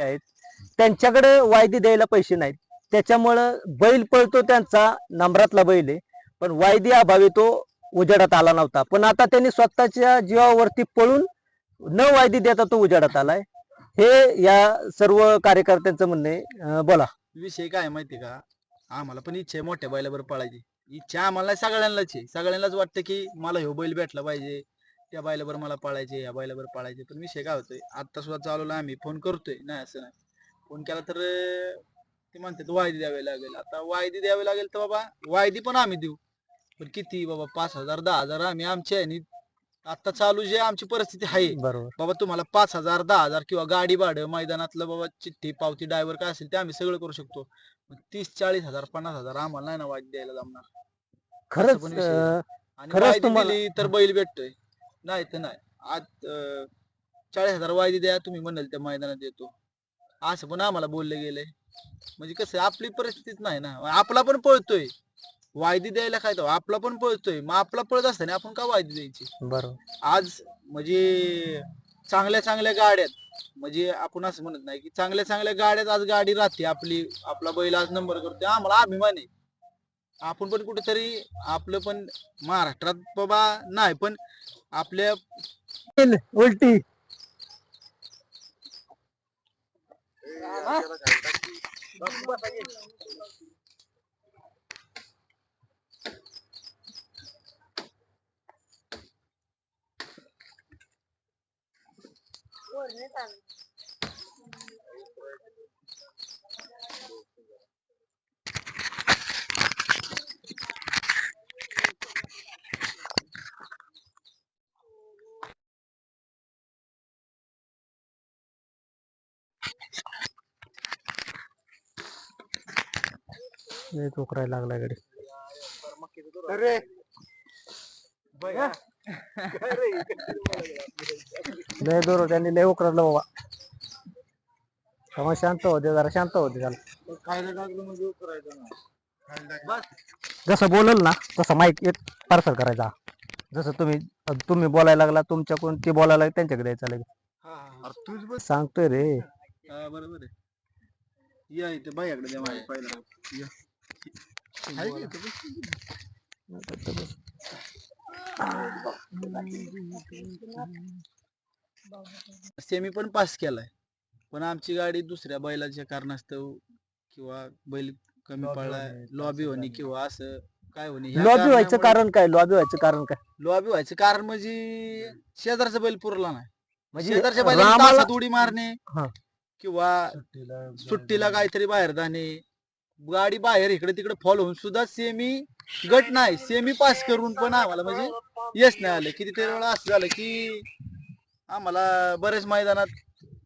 आहेत. त्यांच्याकडे वायदी द्यायला पैसे नाहीत. त्याच्यामुळं बैल पळतो त्यांचा नंबरातला बैल आहे. पण वायदी अभावी तो उजेडात आला नव्हता. पण आता त्यांनी स्वतःच्या जीवावरती पळून न वायदी देता तो उजेडात आलाय. हे या सर्व कार्यकर्त्यांचं म्हणणं आहे. बोला. विषय काय माहिती माहितीये का? आम्हाला पण इच्छा आहे मोठ्या बैलावर पळायची. इच्छा आम्हाला सगळ्यांनाच आहे. सगळ्यांनाच वाटतं की मला ह्यो बैल भेटला पाहिजे. त्या बैलावर मला पळायचे या बैलावर पळायचे. पण विषय काय होतोय आता सुद्धा चालवला आम्ही फोन करतोय नाही असं नाही. फोन केला तर ते म्हणतात वायदी द्यावी लागेल. आता वायदी द्यावी लागेल तर बाबा वायदी पण आम्ही देऊ. पण किती बाबा पाच हजार दहा हजार आम्ही आमच्या ह्यानी आता चालू जे आमची परिस्थिती आहे बरोबर. बाबा तुम्हाला पाच हजार दहा हजार किंवा गाडी भाडं मैदानातलं बाबा चिठ्ठी पावती ड्रायव्हर काय असेल ते आम्ही सगळं करू शकतो. पण तीस चाळीस हजार पन्नास हजार आम्हाला नाही ना वाईट द्यायला जमणार. खरंच पण विषय आहे. अं, आणि खरंच वायदी तुम्हाला- दिली तर बैल भेटतोय. नाही तर नाही. आज अं, चाळीस हजार वायदी द्या तुम्ही म्हणाल त्या मैदानात येतो. असं पण आम्हाला बोलले गेले. म्हणजे कसं आहे, आपली परिस्थितीच नाही ना. आपला पण पळतोय. वायदी द्यायला काय तो? आपला पण पळतोय. मग आपला पळत असताना आपण का वायदी द्यायची? बरोबर. आज म्हणजे चांगल्या चांगल्या गाड्यात म्हणजे आपण असं म्हणत नाही की चांगल्या चांगल्या गाड्यात आज गाडी राहते आपली. आपला बैल आज नंबर करतोय. आम्हाला अभिमान आहे. आपण पण कुठेतरी आपलं पण महाराष्ट्रात बाबा नाही पण आपल्या उलटी. लय चोकरायला लागला गाडी लय दूर त्यांनी लय उकरलं बाबा. तेव्हा शांत होते जरा शांत होते त्याला जसं बोलल ना तसं माईक एक पार्सल करायचा. जसं तुम्ही तुम्ही बोलायला लागला तुमच्याकडून ते बोलायला त्यांच्याकडे द्यायचा लगेच. सांगतोय रे. बरोबर आहे. या इथे बायाकडे द्या माझ्या पहिला. सेमी पण पास केलाय. पण आमची गाडी दुसऱ्या बैलाच्या कारणास्तव किंवा बैल कमी पडलाय लॉबी होणे किंवा असं काय होणे लॉबी व्हायचं कारण काय? लॉबी व्हायचं कारण काय? लॉबी व्हायचं कारण म्हणजे शेजारचा बैल पुरला नाही. म्हणजे शेजारच्या बैलाला तासात उडी मारणे हा. किंवा सुट्टीला काहीतरी बाहेर जाणे गाडी बाहेर इकडे तिकडे फॉल होऊन सुद्धा सेमी गट नाही. सेमी पास करून पण आम्हाला म्हणजे यश नाही आलं. कितीतरी वेळा असं झालं की आम्हाला बरेच मैदानात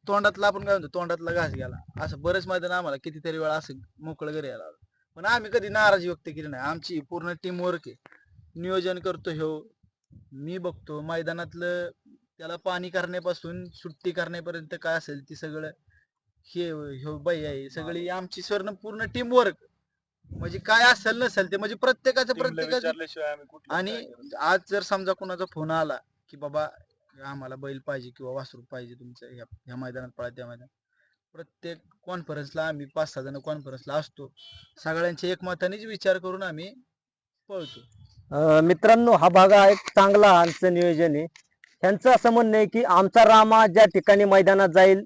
तोंडातला आपण काय म्हणतो तोंडातला घास गेला. असं बरेच मैदान आम्हाला कितीतरी वेळा असं मोकळं घरी यायला पण आम्ही कधी नाराजी व्यक्त केली नाही. आमची पूर्ण टीम वर्क आहे. नियोजन करतो ह्यो हो. मी बघतो मैदानातलं त्याला पाणी करण्यापासून सुट्टी करण्यापर्यंत काय असेल ती सगळं हे ह्यो बाई आहे सगळी आमची स्वर्ण पूर्ण टीम वर्क म्हणजे काय असेल नसेल ते म्हणजे प्रत्येकाचं प्रत्येकाचं. आणि आज जर समजा कोणाचा फोन आला की बाबा आम्हाला बैल पाहिजे किंवा वासरू पाहिजे तुमचं ह्या ह्या मैदानात पळा त्या मैदानात. प्रत्येक कॉन्फरन्सला आम्ही पाच सहा जण कॉन्फरन्सला असतो. सगळ्यांच्या एकमतानेच विचार करून आम्ही पळतो. मित्रांनो हा भाग हा एक चांगला आमचं नियोजन आहे. त्यांचं असं म्हणणं आहे की आमचा रामा ज्या ठिकाणी मैदानात जाईल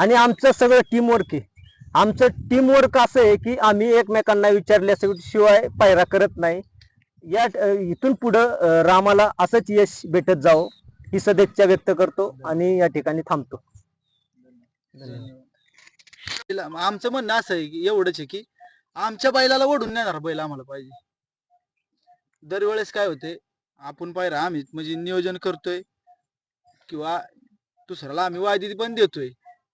आणि आमचं सगळं टीमवर्क आहे. आमचं टीमवर्क असं आहे की आम्ही एकमेकांना विचारल्याशिवाय पायरा करत नाही. या इथून पुढं रामाला असंच यश भेटत जावं ही सदिच्छा व्यक्त करतो आणि या ठिकाणी थांबतो. आमचं म्हणणं असं आहे की एवढंच आहे की आमच्या बैलाला ओढून नेणार बैल आम्हाला पाहिजे. दरवेळेस काय होते आपण पायरा आम्ही म्हणजे नियोजन करतोय किंवा दुसऱ्याला आम्ही वायदी पण देतोय.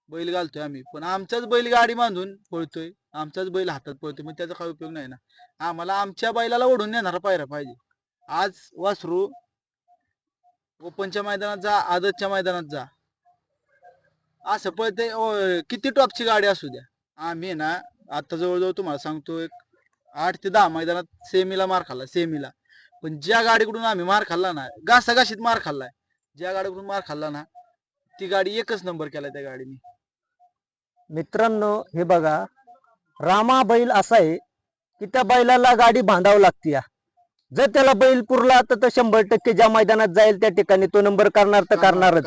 बैल घालतोय आम्ही. पण आमचाच बैल गाडी बांधून पळतोय. आमचाच बैल हातात पळतोय. मग त्याचा काय उपयोग नाही ना. आम्हाला आमच्या बैलाला ओढून नेणारा पायरा पाहिजे. आज वासरू ओपनच्या मैदानात जा आदतच्या मैदानात जा. असं पळते किती टॉपची गाडी असू द्या. आम्ही ना आता जवळजवळ तुम्हाला सांगतो एक आठ ते दहा मैदानात सेमीला मार खाल्ला सेमीला. पण ज्या गाडीकडून आम्ही मार खाल्ला ना घासाघाशीत मार खाल्लाय. ज्या गाडीकडून मार खाल्ला ना ती गाडी एकच नंबर केला त्या गाडीने. मित्रांनो हे बघा. रामा बैल असा आहे की त्या बैलाला गाडी बांधावं लागते या. जर त्याला बैल पुरला तर शंभर टक्के ज्या मैदानात जाईल त्या ठिकाणी तो नंबर करणार तर करणारच.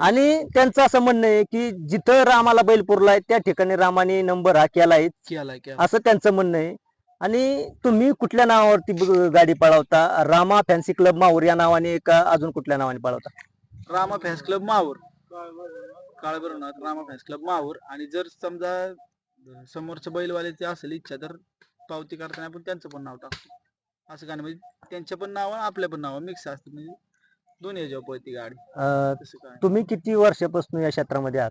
आणि त्यांचं असं म्हणणं आहे की जिथं रामाला बैल पुरलाय त्या ठिकाणी रामाने नंबर हा केलाय असं त्यांचं म्हणणं आहे. आणि तुम्ही कुठल्या नावावरती गाडी पळवता? रामा फॅन्सी क्लब माहूर या नावाने का अजून कुठल्या नावाने पळवता? Rama fans club Mahur. Kalbhairavnath Rama fans club Mahur. आणि जर समजा समोरच्या बैलवाल्याची असेल इच्छा तर पावती करताना आपण त्यांचं पण नाव टाकतो. असं काय नाही, म्हणजे त्यांच्या पण नाव आपल्या पण नाव मिक्स असतं म्हणजे दोन्ही ह्याच्यावर पळती गाडी. अं, तसं काय. तुम्ही किती वर्षापासून या क्षेत्रामध्ये आहात?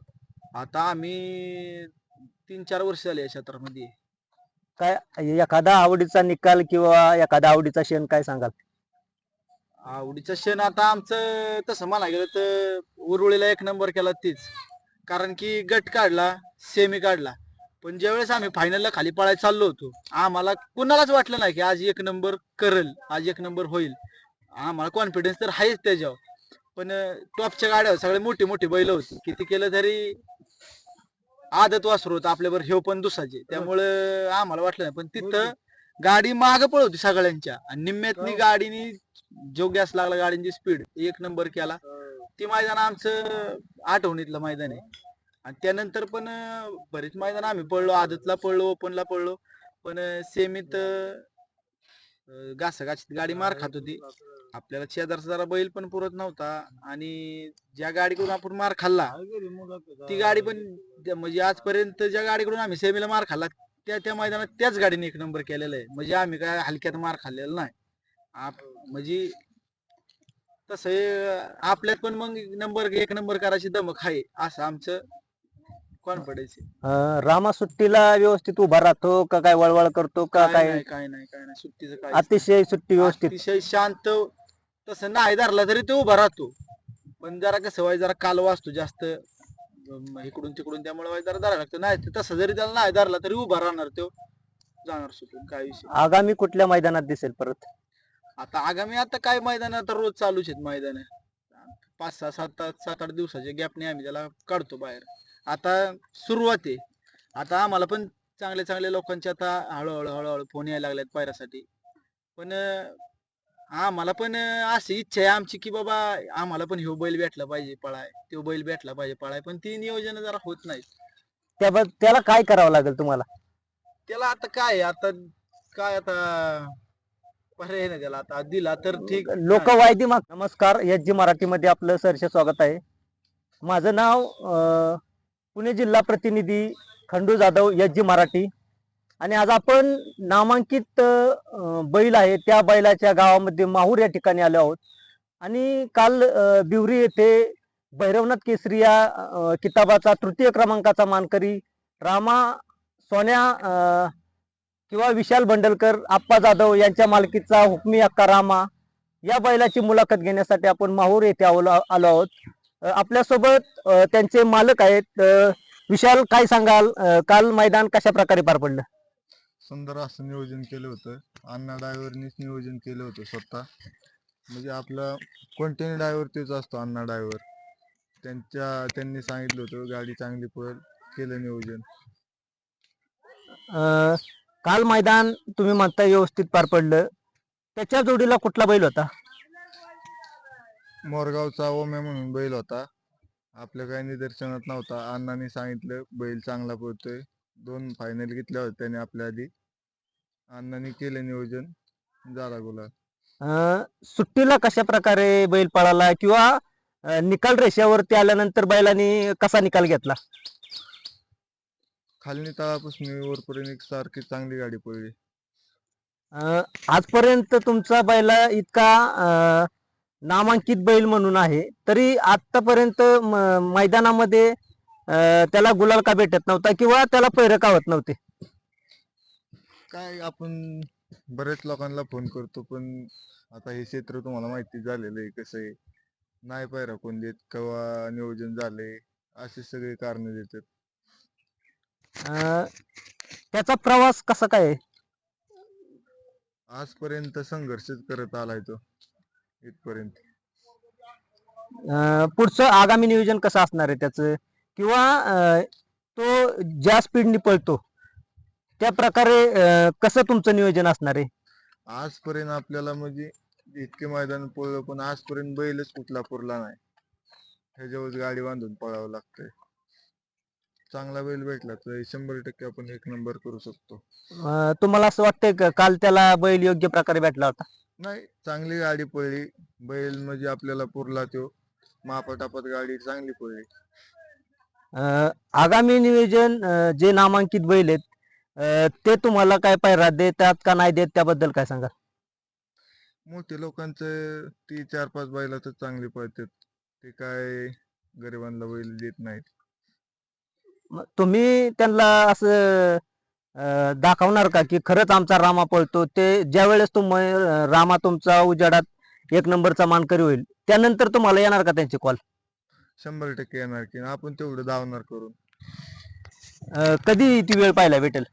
आता आम्ही तीन चार वर्ष झाले या क्षेत्रामध्ये. काय एखादा आवडीचा निकाल किंवा एखादा आवडीचा क्षण काय सांगाल? आवडीचं क्षण आता आमचं तसं म्हणा गेलं तर उरुळीला एक नंबर केला तीच. कारण की गट काढला सेमी काढला. पण ज्यावेळेस आम्ही फायनलला खाली पळायला चाललो होतो आम्हाला कुणालाच वाटलं नाही की आज एक नंबर करल आज एक नंबर होईल. आम्हाला कॉन्फिडन्स तर आहेच त्याच्यावर. पण टॉपच्या गाड्यावर सगळे मोठी मोठी बैल होती. किती केलं तरी आदत वासरू होतं आपल्यावर हे पण दुसाचे त्यामुळं आम्हाला वाटलं नाही. पण तिथं गाडी माग पळवती सगळ्यांच्या. आणि निम्म्यातनी गाडीनी जो गॅस लागला गाडीची स्पीड एक नंबर केला. ती मैदान आमचं आठवणीतलं मैदान आहे. आणि त्यानंतर पण बरीच मैदान आम्ही पळलो. आदतला पळलो ओपनला पळलो. पण सेमीत घासाघाशीत गाडी मार खात होती. आपल्याला शेजारचा जरा बैल पण पुरत नव्हता. आणि ज्या गाडीकडून आपण मार खाल्ला ती गाडी पण म्हणजे आजपर्यंत ज्या गाडीकडून आम्ही सेमीला मार खाल्ला त्या त्या मैदानात त्याच गाडीने एक नंबर केलेला आहे. म्हणजे आम्ही काय हलक्यात मार खाल्लेला नाही. आप- म्हणजे तसं आपल्यात पण मग नंबर एक नंबर करायची दमक आहे असं आमचं कॉन्फिडन्स आहे. अं, रामा सुट्टीला व्यवस्थित उभा राहतो का? काय वळवळ करतो का? काय काय नाही काय नाही काय नाही. सुट्टीचं काय अतिशय सुट्टी व्यवस्थित. अतिशय शांत तसं नाही धरला तरी तो उभा राहतो. पण जरा कसं व्हाय जरा कालवा असतो जास्त. अं, इकडून तिकडून त्यामुळे व्हाय जरा धरायला लागतं. नाही तर तसं जरी त्याला नाही धरला तरी उभा राहणार तो. जाणार सुटून काय विषय आगामी कुठल्या मैदानात दिसेल परत? आता आगामी आता काय मैदान आता रोज चालूच आहेत मैदान. पाच सहा सात सात आठ दिवसाच्या गॅपने आम्ही त्याला काढतो बाहेर. आता सुरुवात आहे. आता आम्हाला पण चांगल्या चांगल्या लोकांचे आता हळूहळू हळूहळू फोन यायला लागलेत पायऱ्यासाठी. पण अं, आम्हाला पण अं, अशी इच्छा आहे आमची की बाबा आम्हाला पण ह्यो बैल भेटला पाहिजे पळाय. तो बैल भेटला पाहिजे पळाय. पण ती नियोजन जरा होत नाहीत त्या त्याला काय करावं लागेल तुम्हाला? त्याला आता काय आता काय आता पर्याय नाही त्याला आता. दिला तर ठीक. लोक वायदी माग नमस्कार. एच जी मराठीमध्ये आपलं सहर्ष स्वागत आहे. माझं नाव अं, पुणे जिल्हा प्रतिनिधी खंडू जाधव एच जी मराठी. आणि आज आपण नामांकित बैल आहे त्या बैलाच्या गावामध्ये माहूर या ठिकाणी आलो आहोत. आणि काल बिवरी येथे भैरवनाथ केसरी या किताबाचा तृतीय क्रमांकाचा मानकरी रामा सोन्या किंवा विशाल बंडलकर आप्पा जाधव यांच्या मालकीचा हुकमी अक्का रामा या बैलाची मुलाखत घेण्यासाठी आपण माहूर येथे आलो आलो आहोत. आपल्यासोबत त्यांचे मालक आहेत. विशाल काय सांगाल? काल मैदान कशा प्रकारे पार पडलं? सुंदर असं नियोजन केलं होतं. अण्णा ड्रायव्हरनीच नियोजन केलं होतं स्वतः. म्हणजे आपला कोणत्याही ड्रायव्हर तेच असतो अण्णा ड्रायव्हर. त्यांच्या त्यांनी सांगितलं होतं गाडी चांगली पळेल केलं नियोजन. अ, काल मैदान तुम्ही म्हणता व्यवस्थित पार पडलं. त्याच्या जोडीला कुठला बैल होता? मोरगावचा ओम्या म्हणून बैल होता. आपल्या काही निदर्शनात नव्हता. अण्णांनी सांगितलं बैल चांगला पळतोय. दोन फायनल घेतल्या होत्या त्याने आपल्या आधी. अण्णांनी केलं नियोजन. झाला गुलाल. अ, सुट्टीला कशा प्रकारे बैल पळाला किंवा अ, निकाल रेषेवरती आल्यानंतर बैलांनी कसा निकाल घेतला? खालनी तळापासून वरपर्यंत एक सारखी चांगली गाडी पळली. अ, आजपर्यंत तुमचा बैला इतका अ, नामांकित बैल म्हणून आहे तरी आतापर्यंत मैदानामध्ये त्याला गुलाल का भेटत नव्हता किंवा त्याला पैर का होत नव्हते? काय आपण बरेच लोकांना फोन करतो पण आता हे क्षेत्र तुम्हाला माहिती झालेलं आहे कसं आहे. नाही पायरा कोण देत केव्हा नियोजन झाले असे सगळे कारण देतात. त्याचा प्रवास कसा काय आहे? आजपर्यंत संघर्षच करत आलाय तो इथपर्यंत. अ, पुढचं आगामी नियोजन कसं असणार आहे त्याचं? किंवा तो ज्या स्पीडनी पळतो त्या प्रकारे कसं तुमचं नियोजन असणार आहे? आजपर्यंत आपल्याला म्हणजे इतके मैदान पळलो पण आजपर्यंत बैलच कुठला पुरला नाही. ह्याच्यावर गाडी बांधून पळावं लागतंय. चांगला बैल भेटला तर शंभर टक्के आपण एक नंबर करू शकतो. तुम्हाला असं वाटतंय का? काल त्याला बैल योग्य प्रकारे भेटला होता? नाही चांगली गाडी पळली. बैल म्हणजे आपल्याला पुरला तो. मापाटापात गाडी चांगली पळली. आगामी नियोजन जे नामांकित बैल आहेत ते तुम्हाला काय पायरा देतात का नाही देत त्याबद्दल काय सांगा मोठे लोकांचं ती चार पाच बैलाच चांगली पळतात. ते काय गरिबांना बैल देत नाहीत. तुम्ही त्यांना असं दाखवणार का की खरंच आमचा रामा पळतो? ते ज्या वेळेस तो मै- रामा तुमचा उजाडात एक नंबरचा मानकरी होईल त्यानंतर तुम्हाला येणार का त्यांचे कॉल? शंभर टक्के येणार की आपण तेवढं धावणार करून. कधी ती वेळ पाहायला भेटेल?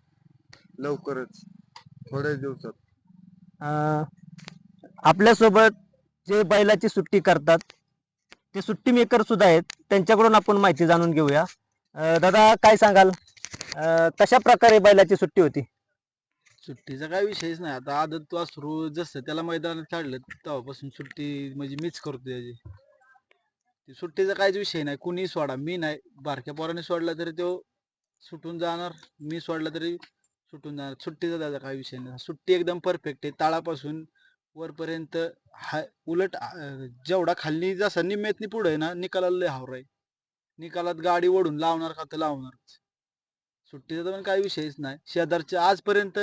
लवकरच. थोड्याच दिवसात. अं, आपल्यासोबत जे बैलाची सुट्टी करतात ते सुट्टी मेकर सुद्धा आहेत. त्यांच्याकडून आपण माहिती जाणून घेऊया. अं, दादा काय सांगाल? अं, कशा प्रकारे बैलाची सुट्टी होती? सुट्टीचा काय विषयच नाही. आता आदत वासरू जसं त्याला मैदानात काढलं तेव्हापासून सुट्टी म्हणजे मीच करतो त्याची ती सुट्टीचा काहीच विषय नाही. कुणी सोडा. मी नाही. बारक्या पोराने सोडला तरी तो सुटून जाणार. मी सोडला तरी सुटून जाणार. सुट्टीचा त्याचा काही विषय नाही. सुट्टी एकदम परफेक्ट आहे. ताळापासून वरपर्यंत हा उलट जेवढा खाली जसा निम्म्यातनी पुढे आहे ना निकालाला लय हावर आहे. निकालात गाडी ओढून लावणार का तर लावणारच. सुट्टीचा तर पण काही विषयच नाही. शेजारच्या आजपर्यंत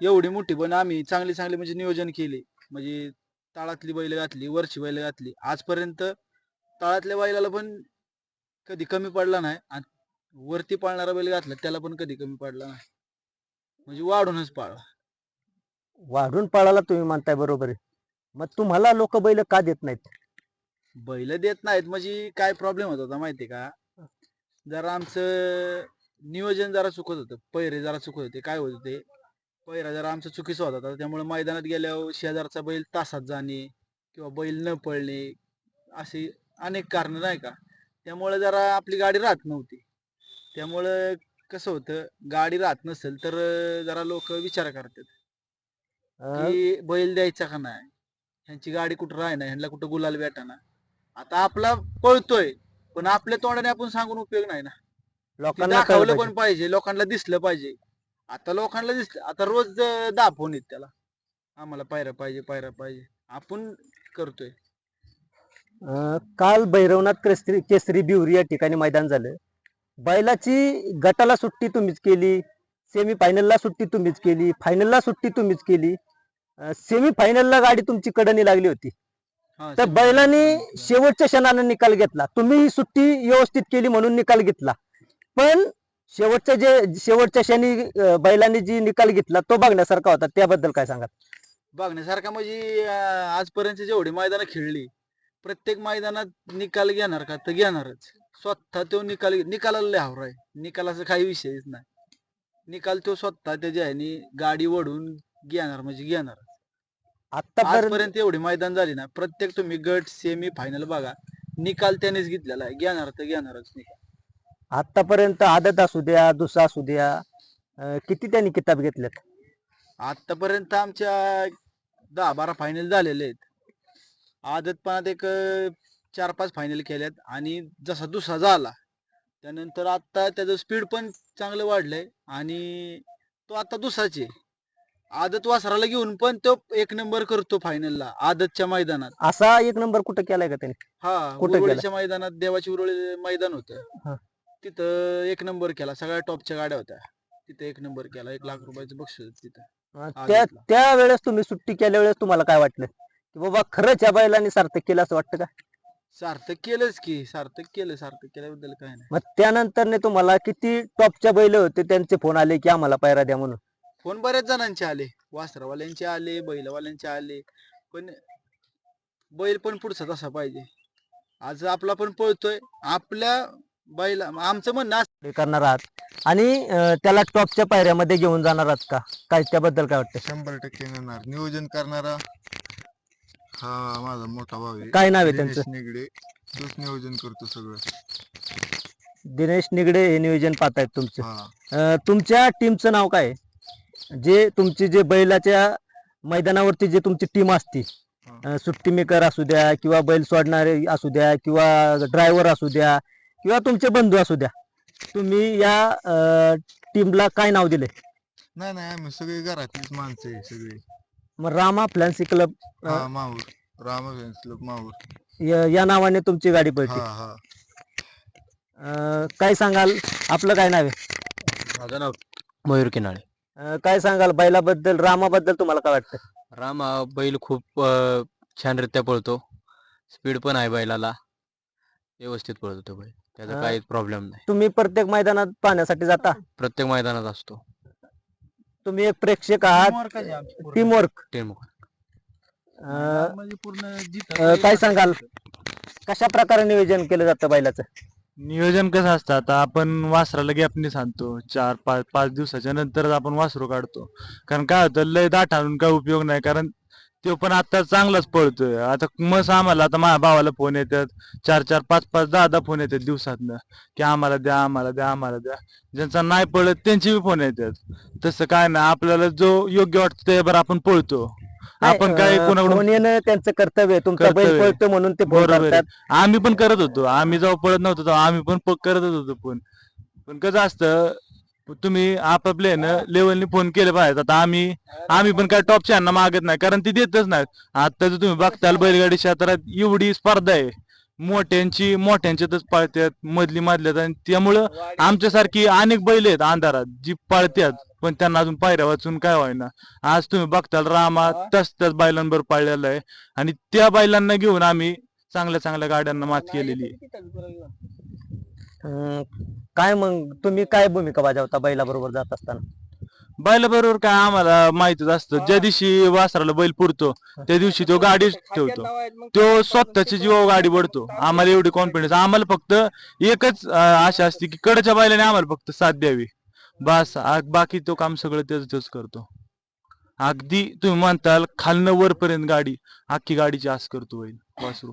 एवढी मोठी पण आम्ही चांगली चांगली म्हणजे नियोजन केले. म्हणजे ताळातली बैल घातली वरची बैल घातली. आजपर्यंत ताळातल्या बैलाला पण कधी कमी पडला नाही आणि वरती पाळणारा बैल घातला त्याला पण कधी कमी पडला नाही. म्हणजे वाढूनच पाळला वाढून पळाला तुम्ही म्हणताय बरोबर आहे. मग तुम्हाला लोक बैल का देत नाहीत? बैल देत नाहीत. म्हणजे काय प्रॉब्लेम होत होता माहितीये का? जरा आमचं नियोजन जरा चुकत होतं. पैरे जरा चुकत होते. काय होत होते? पैरा जरा आमचा चुकीचा होता. होता. त्यामुळे मैदानात गेल्यावर शेजारचा बैल तासात जाणे किंवा बैल न पळणे अशी अनेक कारण नाही का? त्यामुळे जरा आपली गाडी राहत नव्हती. त्यामुळं कसं होतं गाडी राहत नसेल तर जरा लोक विचार करतात. की बैल द्यायचा का नाही? ह्यांची गाडी कुठं राहणार? ह्यांना कुठं गुलाल भेटाना आता आपला पळतोय पण आपल्या तोंडाने आपण सांगून उपयोग नाही ना. लोकांना दाखवलं. पण पाहिजे लोकांना दिसलं पाहिजे. आता लोकांना दिसलं आता रोज फोन येत त्याला. आम्हाला पायऱ्या पाहिजे पायऱ्या पाहिजे. आपण करतोय. अं, काल भैरवनाथ केसरी केसरी बिवरी या ठिकाणी मैदान झालं. बैलाची गटाला सुट्टी तुम्हीच केली सेमी फायनलला सुट्टी तुम्हीच केली फायनलला सुट्टी तुम्हीच केली. सेमी फायनलला गाडी तुमची कडणी लागली होती. तर बैलाने शेवटच्या क्षणानं निकाल घेतला. तुम्ही ही सुट्टी व्यवस्थित केली म्हणून निकाल घेतला. पण शेवटच्या जे शेवटच्या क्षणी अं, बैलांनी जी निकाल घेतला तो बघण्यासारखा होता. त्याबद्दल काय सांगा बघण्यासारखा म्हणजे अं, आजपर्यंत जेवढी मैदानं खेळली प्रत्येक मैदानात निकाल घेणार का? तर घेणारच. स्वतः तो निकाल निकालाला लय हावर आहे. निकालाचा काही विषयच नाही. निकाल तो स्वतः त्याच्या ह्यानी गाडी ओढून घेणार म्हणजे घेणार आतापर्यंत एवढी मैदान झाली ना प्रत्येक तुम्ही गट सेमी फायनल बघा निकाल त्यानेच घेतलेला आहे. घेणार तर घेणारच निकाल. आतापर्यंत आदत असू द्या दुसरा असू द्या अं, किती त्यांनी किताब घेतल्यात आतापर्यंत आमच्या दहा बारा फायनल झालेले आहेत. आदतपणात एक चार पाच फायनल केल्यात आणि जसा दुसरा झाला त्यानंतर आता त्याचं स्पीड पण चांगलं वाढलंय आणि तो आता दुसराच आहे. आदत वासराला घेऊन पण तो एक नंबर करतो फायनलला आदतच्या मैदानात. असा एक नंबर कुठं केलाय का त्यांनी? हा कुठं? उरुळीच्या मैदानात देवाची उरुळी मैदान. होतं. तिथं एक नंबर केला सगळ्या टॉपच्या गाड्या होत्या. तिथे एक नंबर केला एक लाख रुपयाचं बक्षीस होतं तिथं. त्या आदतला. त्या वेळेस तुम्ही सुट्टी केल्या वेळेस तुम्हाला काय वाटलं? की बाबा खरंच या बैलांनी सार्थक केलं असं वाटतं का? सार्थक केलंच की सार्थक केलं सार्थक केल्याबद्दल काय नाही. मग त्यानंतर तुम्हाला किती टॉपच्या बैल होते त्यांचे फोन आले की आम्हाला पायरा द्या म्हणून? फोन बऱ्याच जणांचे आले. वासरावाल्यांचे आले बैलवाल्यांचे आले. पण बैल पण पुढचा तसा पाहिजे. आज आपला पण पळतोय. आपल्या बैला आमचं म्हणणं असं हे करणार आहात. आणि अं, त्याला टॉपच्या पायऱ्यामध्ये घेऊन जाणार आहात का? काय त्याबद्दल काय वाटतं शंभर टक्के नेणार नियोजन करणारा हा माझा मोठा भाऊ आहे. काय नाव आहे दिनेश त्यांचं? निगडे. तोच नियोजन करतो सगळं. दिनेश निगडे हे नियोजन पाहतायत तुमचं. हा. अं, तुमच्या टीमचं नाव काय आहे? जे तुमची जे बैलाच्या मैदानावरती जे तुमची टीम असती. अं, सुट्टी मेकर असू द्या किंवा बैल सोडणारे असू द्या किंवा ड्रायव्हर असू द्या किंवा तुमचे बंधू असू द्या तुम्ही या टीमला काय नाव दिले नाही नाही आम्ही सगळे घरातलीच माणसं आहे सगळी. मग रामा फॅन्सी क्लब हा माहूर. राम क्लब माहूर. या नावाने तुमची गाडी पळते. हा हा. अं, काय सांगाल? आपलं काय नाव आहे? माझं नाव मयूर किनाळे. अं, काय सांगाल? बैलाबद्दल रामाबद्दल तुम्हाला काय वाटतं? राम हा बैल खूप अं, छानरित्या पळतो. स्पीड पण आहे बैलाला. व्यवस्थित पळतो तो बैल. त्याचा हा. काहीच प्रॉब्लेम नाही. तुम्ही प्रत्येक मैदानात पाहण्यासाठी जाता? प्रत्येक मैदानात असतो. तुम्ही एक प्रेक्षक आहात. Teamwork आहे आमची पूर्ण. टीमवर्क टीम म्हणजे पूर्ण जिथं अं, बैल काय सांगाल? कशा प्रकारे नियोजन केलं जातं बैलाचं? नियोजन कसं असतं? आता आपण वासराला गॅपने सांगतो. चार पाच पाच दिवसाच्या नंतरच आपण वासरू काढतो. कारण काय होतं लय दाट आणून काय उपयोग नाही. कारण तो पण आता चांगलाच पळतोय. आता मस आम्हाला आता माझ्या भावाला फोन येतात. चार चार पाच पाच दहा दहा फोन येतात दिवसातनं. की आम्हाला द्या आम्हाला द्या आम्हाला द्या. ज्यांचा नाही पळत त्यांचे बी फोन येतात. तसं काय नाही आपल्याला जो योग्य वाटतं त्यावर आपण पळतो. आपण काय कोणाकडून येणं त्यांचं कर्तव्य तुमचा बैल. पळतो म्हणून ते बरोबर आम्ही पण करत होतो. आम्ही जेव्हा पळत नव्हतो आम्ही पण करतच होतो फोन पण कसं असतं तुम्ही आपापले लेवलनी फोन केले पाहिजे आता आम्ही आम्ही पण काय टॉपच्या यांना मागत नाही कारण ती देतच नाही. आता जर तुम्ही बघताल बैलगाडी क्षेत्रात एवढी स्पर्धा आहे. मोठ्यांची मोठ्यांच्यातच पाळत्यात मधली मधल्यात. आणि त्यामुळं आमच्यासारखी अनेक बैल आहेत अंधारात जी पाळत्यात पण त्यांना अजून पायऱ्या वाचून काय व्हायना आज तुम्ही बघताल रामा तस त्याच बैलांवर पाळलेला आहे. आणि त्या बैलांना घेऊन आम्ही चांगल्या चांगल्या गाड्यांना मात केलेली आहे. अं, काय मग तुम्ही काय भूमिका बजावता बैला बरोबर जात असताना? बैलाबरोबर काय आम्हाला माहितच असतं. ज्या दिवशी वासराला बैल पुरतो त्या दिवशी तो गाडी ठेवतो. तो स्वतःची जीवा गाडी बडतो आम्हाला एवढी कॉन्फिडन्स आम्हाला फक्त एकच अं, आशा असते की कडच्या बैलाने आम्हाला फक्त साथ द्यावी. बस आ- बाकी तो काम सगळं तेच तेच करतो. अगदी तुम्ही म्हणताल खालनं वरपर्यंत गाडी अख्खी गाडीची आस करतो बैल वासरू.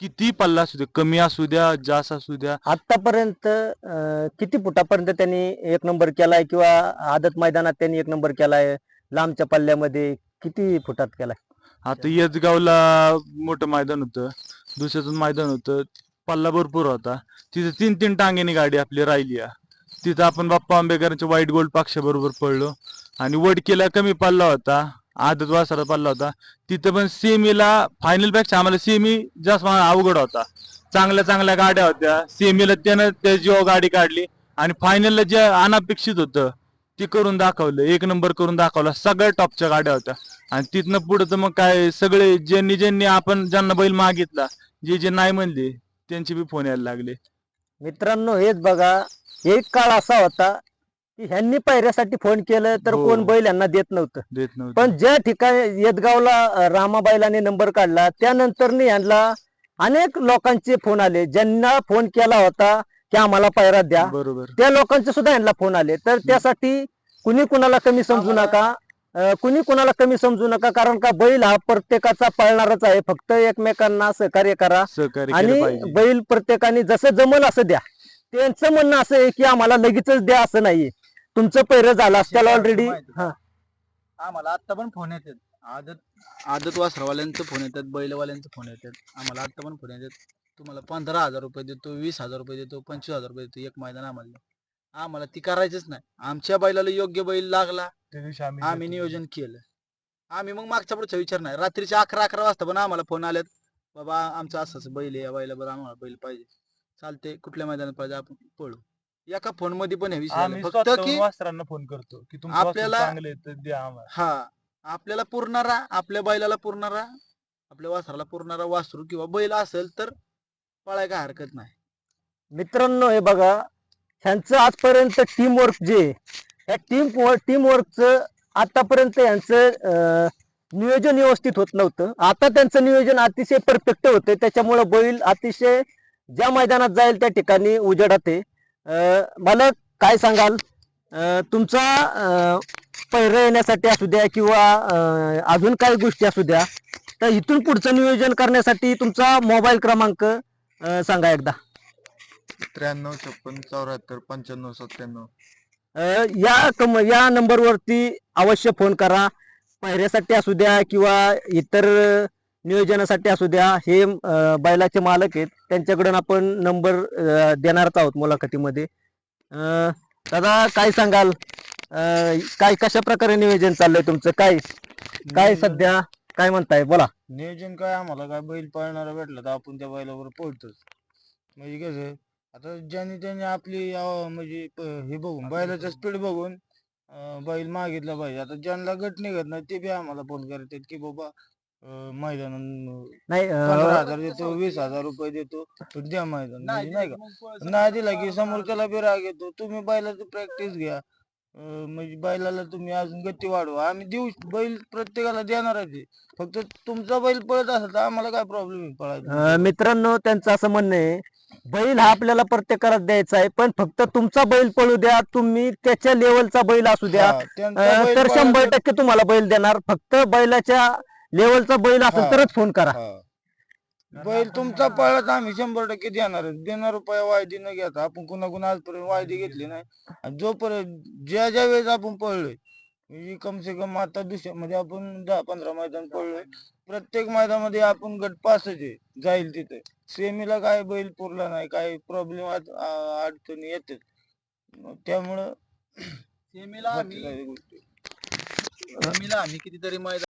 किती पल्ला असू द्या कमी असू द्या जास्त असू द्या. आतापर्यंत किती फुटापर्यंत त्यांनी एक नंबर केलाय किंवा आदत मैदानात त्यांनी एक नंबर केलाय? लांबच्या पल्ल्यामध्ये किती फुटात केलाय? आता येसगावला मोठं मैदान होतं दुसऱ्याचं मैदान होतं पल्ला भरपूर होता. तिथे तीन तीन टांगेनी गाडी आपली राहिली आहे. तिथं आपण बाप्पा आंबेकरांच्या व्हाईट गोल्ड पक्षाबरोबर पडलो आणि वडकीला कमी पल्ला होता. आदत वासाला पडला होता. तिथं पण सेमीला फायनलपेक्षा आम्हाला सेमी जास्त अवघड होता. चांगल्या चांगल्या गाड्या होत्या. सेमीला त्यानं त्या जीव गाडी काढली आणि फायनलला जे अनपेक्षित होतं ते करून दाखवलं. एक नंबर करून दाखवला. सगळ्या टॉपच्या गाड्या होत्या. आणि तिथनं पुढं तर मग काय सगळे ज्यांनी ज्यांनी आपण ज्यांना बैल मागितला जे जे नाही म्हणले त्यांचे बी फोन यायला लागले. मित्रांनो हेच बघा. एक काळ असा होता की ह्यांनी पायऱ्यासाठी फोन केलं तर हो. कोण बैल यांना देत नव्हतं. देत नव्हते. पण ज्या ठिकाणी येदगावला रामाबाईलाने नंबर काढला त्यानंतर यांना अनेक लोकांचे फोन आले. ज्यांना फोन केला होता की आम्हाला पायरा द्या. बरोबर. त्या लोकांचे सुद्धा यांना फोन आले. तर त्यासाठी कुणी कुणाला कमी समजू नका. अं, कुणी कुणाला कमी समजू नका कारण का बैल हा प्रत्येकाचा पाळणारच आहे. फक्त एकमेकांना सहकार्य करा सहकार्य आणि पाहिजे. बैल प्रत्येकाने जसं जमल असं द्या. त्यांचं म्हणणं असं आहे की आम्हाला लगेचच द्या असं नाहीये. तुमचं पैर झालं त्याला ऑलरेडी हा. आम्हाला आता पण फोन येतात. आदत आदत वासरवाल्यांचं फोन येतात बैलवाल्यांचं फोन येतात. आम्हाला आता पण फोन येतात. तुम्हाला पंधरा हजार रुपये देतो वीस हजार रुपये देतो पंचवीस हजार रुपये देतो एक मैदान आम्हाला. द्या. आम्हाला ती करायचीच नाही. आमच्या बैलाला योग्य बैल लागला त्या दिवशी आम्ही नियोजन केलं. आम्ही मग मागचा पुढचा विचार नाही. रात्रीचे अकरा अकरा वाजता पण आम्हाला फोन आलेत बाबा आमचं असं असं बैल आहे. या बैलाबरोबर आम्हाला बैल पाहिजे. चालते कुठल्या मैदानात पाहिजे? आपण पळू. एका फोनमध्ये पण हे विषय आले. आम्ही फक्त स्वतःहून की वासरांना फोन करतो की तुमचं वासरू आपल्याला- चांगलं आहे तर द्या आम्हाला. हा आपल्याला पुरणारा आपल्या बैलाला पुरणारा आपल्या वासराला पुरणारा वासरू किंवा बैल असेल तर पळाय काय हरकत नाही. मित्रांनो हे बघा ह्यांचं आजपर्यंत टीम वर्क जे आहे, या टीम टीम वर्कचं आतापर्यंत यांचं अं, नियोजन व्यवस्थित होत नव्हतं. आता त्यांचं नियोजन अतिशय परफेक्ट होतं त्याच्यामुळं बैल अतिशय ज्या मैदानात जाईल त्या ठिकाणी उजेडात आहे. मला काय सांगाल? तुमचा पैर येण्यासाठी असू द्या किंवा अजून काही गोष्टी असू द्या तर इथून पुढचं नियोजन करण्यासाठी तुमचा मोबाईल क्रमांक सांगा एकदा. त्र्याण्णव छप्पन चौऱ्याहत्तर पंच्याण्णव सत्त्याण्णव. या कम या नंबरवरती अवश्य फोन करा. पायऱ्यासाठी असू द्या किंवा इतर नियोजनासाठी असू द्या हे बैलाचे मालक आहेत त्यांच्याकडून आपण नंबर देणारच आहोत मुलाखतीमध्ये. अ, दादा काय सांगाल? काय कशा प्रकारे नियोजन चाललंय तुमचं? काय काय सध्या काय म्हणताय? बोला. नियोजन काय आम्हाला काय बैल पळणारा भेटला तर आपण त्या बैलावर पळतोच. म्हणजे कसं आता ज्याने त्याने आपली म्हणजे हे बघून बैलाचा स्पीड बघून बैल मागितला पाहिजे. आता ज्यांना गट निघत नाही ते बी आम्हाला फोन करतात की बाबा अं, मैदानात नाही पंधरा अ, हजार देतो वीस हजार रुपये देतो पण द्या मैदान म्हणजे नाही का? नाही दिला की समोरच्याला बी राग येतो. तुम्ही बैलाची प्रॅक्टिस घ्या. अं, म्हणजे बैलाला तुम्ही अजून गती वाढवा. आम्ही देऊ बैल प्रत्येकाला देणारच आहे. फक्त तुमचा बैल पळत असेल तर आम्हाला काय प्रॉब्लेम आहे पळायचा अ, मित्रांनो त्यांचं असं म्हणणं आहे बैल हा आपल्याला प्रत्येकाला द्यायचा आहे पण फक्त तुमचा बैल पळू द्या तुम्ही त्याच्या लेवलचा बैल असू द्या. हा, त्यांचा अ, बैल तर शंभर टक्के तुम्हाला बैल देणार. फक्त बैलाच्या लेवलचा बैल असेल हा. तरच फोन करा. हा. बैल तुमचा पळला तर आम्ही शंभर टक्के देणारच बिना रुपया वायदी न घेता आपण कुणा कुणा आजपर्यंत वायदी घेतली नाही. आणि जोपर्यंत ज्या ज्या वेळेस आपण पळलोय म्हणजे कम से कम आता दुसऱ्या म्हणजे आपण दहा पंधरा मैदान पळलोय. प्रत्येक मैदानामध्ये आपण गट पासच आहे जाईल तिथे. सेमीला काय बैल पुरला नाही काय प्रॉब्लेम अडचणी येतात. मग त्यामुळं सेमीला आम्ही काही गोष्टी. सेमीला आम्ही कितीतरी मैदान